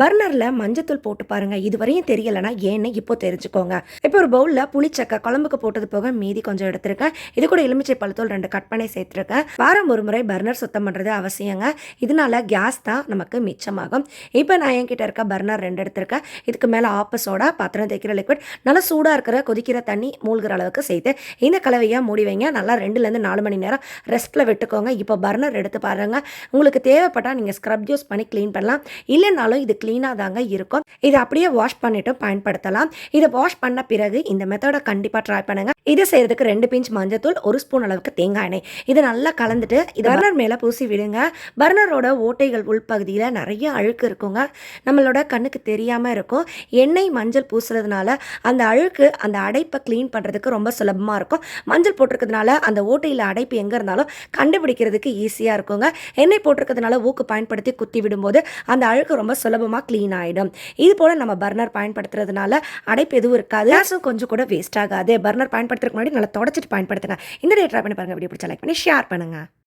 பர்னரில் மஞ்சத்தூள் போட்டு பாருங்கள் இதுவரையும் தெரியலைன்னா ஏன்னு இப்போ தெரிஞ்சுக்கோங்க. இப்போ ஒரு பவுலில் புளிச்சக்கை குழம்புக்கு போட்டது போக மீதி கொஞ்சம் எடுத்திருக்கேன். இது கூட எலுமிச்சை பழத்தூள் ரெண்டு கட் பண்ணி சேர்த்துருக்கேன். வாரம் ஒரு முறை பர்னர் சுத்தம் பண்ணுறது அவசியங்க. இதனால கேஸ் தான் நமக்கு மிச்சமாகும். இப்போ நான் என்கிட்ட இருக்க பர்னர் ரெண்டு எடுத்திருக்கேன். இதுக்கு மேலே ஆப்பஸோட சோடா பாத்திரம் தேய்க்கிற லிக்விட் நல்லா சூடாக இருக்கிற கொதிக்கிற தண்ணி மூழ்கிற அளவுக்கு சேர்த்து இந்த கலவையாக மூடி வைங்க. நல்லா ரெண்டுலேருந்து நாலு மணி நேரம் ரெஸ்ட்டில் விட்டுக்கோங்க. இப்போ பர்னர் எடுத்து பாருங்கள் உங்களுக்கு தேவைப்பட்டால் நீங்கள் ஸ்க்ரப் யூஸ் பண்ணி க்ளீன் பண்ணலாம். இல்லைனாலும் இது க்ளீனாக தாங்க இருக்கும். இதை அப்படியே வாஷ் பண்ணிட்டு பயன்படுத்தலாம். இதை வாஷ் பண்ண பிறகு இந்த மெத்தடை கண்டிப்பாக ட்ரை பண்ணுங்க. இதை செய்யறதுக்கு ரெண்டு பிஞ்ச் மஞ்சத்தூள் ஒரு ஸ்பூன் அளவுக்கு தேங்காய் எண்ணெய். இதை நல்லா கலந்துட்டு இது பர்னர் மேலே பூசி விடுங்க. பர்னரோட ஓட்டைகள் உள்பகுதியில் நிறைய அழுக்கு இருக்குங்க. நம்மளோட கண்ணுக்கு தெரியாமல் இருக்கும். எண்ணெய் மஞ்சள் பூசுறதுனால அந்த அழுக்கு அந்த அடைப்பை க்ளீன் பண்ணுறதுக்கு ரொம்ப சுலபமாக இருக்கும். மஞ்சள் போட்டிருக்கிறதுனால அந்த ஓட்டையில் அடைப்பு எங்கே இருந்தாலும் கண்டுபிடிக்கிறதுக்கு ஈஸியாக இருக்குங்க. எண்ணெய் போட்டிருக்கிறதுனால ஊக்கு பயன்படுத்தி குத்தி விடும்போது அந்த அழுக்கு ரொம்ப சுலபமாக க்ளீன் ஆகிடும் இது போல் நம்ம பர்னர் பயன்படுத்துறதுனால அடைப்பு எதுவும் இருக்காது. கேஸும் கொஞ்சம் கூட வேஸ்ட் ஆகாது. பர்னர் பயன்படுத்துறதுக்கு முன்னாடி நல்லா தொடச்சிட்டு பயன்படுத்துங்க. இந்த டே ட்ரை பண்ணி பாருங்க. வீடியோ பிடிச்சா லைக் பண்ணி ஷேர் பண்ணுங்கள்